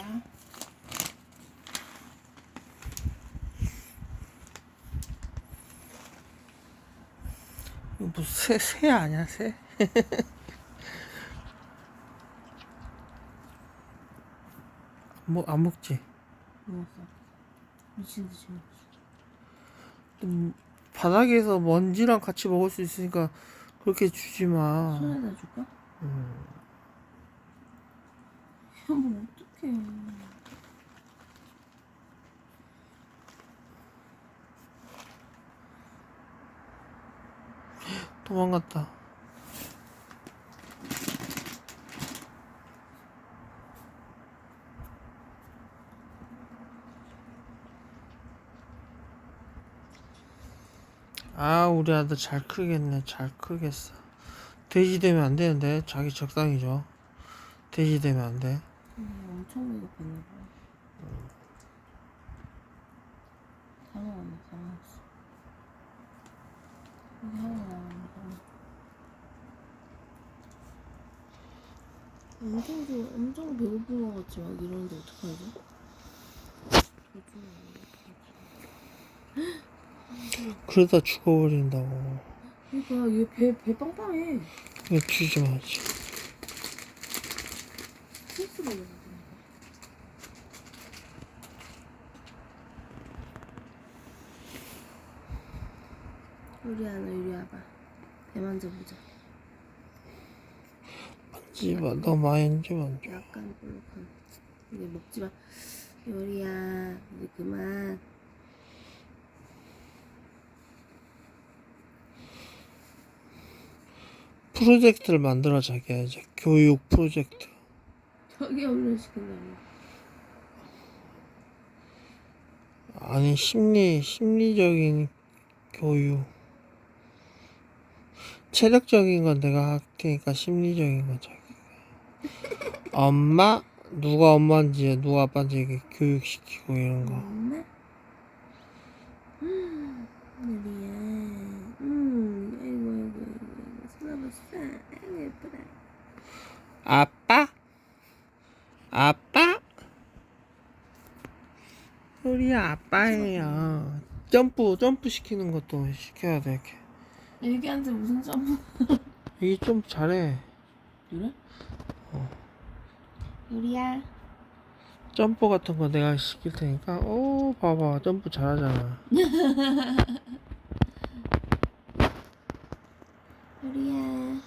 감사합니다. 이거 무슨 새, 새 아니야 새? 뭐 안 먹지? 먹었어. 미친 듯이 먹었어. 음, 바닥에서 먼지랑 같이 먹을 수 있으니까 그렇게 주지 마. 손에다 줄까? 음. 뭐어 도망갔다. 아, 우리 아들 잘 크겠네. 잘 크겠어. 돼지 되면 안 되는데 자기 적당히 줘. 돼지 되면 안 돼. 음, 엄청 배고팠나 봐. 다 먹었네, 다 먹었어. 여기 하나 남았네. 엄청 좀, 엄청 배고픈 것 같지 막 이러는데 어떡하지? 그러다 죽어버린다고. 그러니까 얘 배, 배 빵빵해. 이거 주지 마지. 스트레스 받아. 우리 하나 이리 와봐. 배 만져보자. 만지마. 너 많이 줘. 약간 볼록한. 이제 먹지 마. 요리야, 이제 그만. 프로젝트를 만들어 자기야 이제 교육 프로젝트. 저기 훈련시킨다며. 아니 심리 심리적인 교육 체력적인 건 내가 할 테니까 심리적인 건 자기 엄마 누가 엄마인지 누가 아빠인지 이렇게 교육시키고 이런 거 엄마? 음, 요리야. 음, 아이고, 아이고, 아이고, 아이고. 손아봤어. 아이고, 예쁘다. 아빠 아빠 우리 아빠예요 점프 점프 시키는 것도 시켜야 돼 이렇게 애기한테 무슨 점프? 이게 좀 잘해 그래? 요리야. 점프 같은 거 내가 시킬 테니까 오 봐봐 점프 잘하잖아 요리야.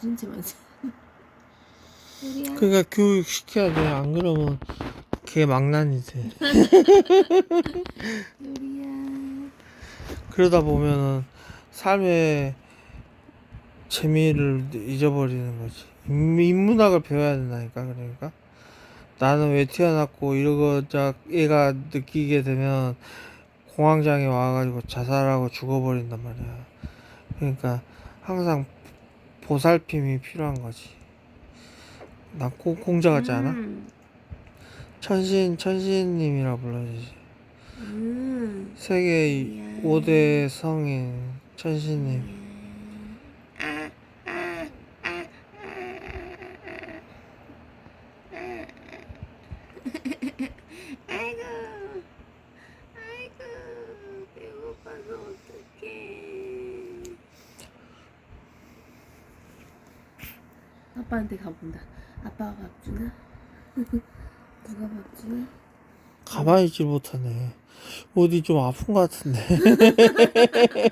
들은 채 맞아. 요리야. 그러니까 교육 시켜야 돼 안 그러면 걔 망난이 돼. 그러다 보면은 삶의 재미를 잊어버리는 거지 인- 인문학을 배워야 된다니까 그러니까 나는 왜 태어났고 이러고자 얘가 느끼게 되면 공황장애 와가지고 자살하고 죽어버린단 말이야 그러니까 항상 보살핌이 필요한 거지 나 꼭 공자 같지 않아? 음. 천신 천신님이라 불러주지 음. 세계 야. 5대 성인 천신님 아이고, 아이고, 배고파서 어떡해. 아빠한테 가본다. 아빠가 밥 주나? 누가 밥 주나? 가만히 있질 못하네 어디 좀 아픈 것 같은데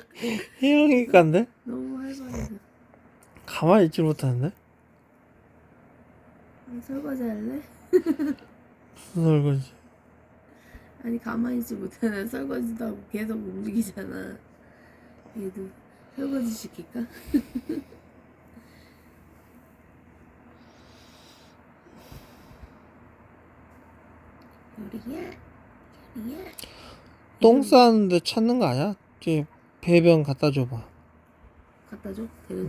혜영이 간데 너무 활발해서. 가만히 있질 못하는데 아, 설거지 할래? 무슨 설거지 아니 가만히 있지 못하는 설거지도 하고 계속 움직이잖아. 얘도 설거지 시킬까? 요리야, 요리야. 똥 싸는데 찾는 거 아니야? 이제 배변 갖다 줘봐 갖다 줘. 데려.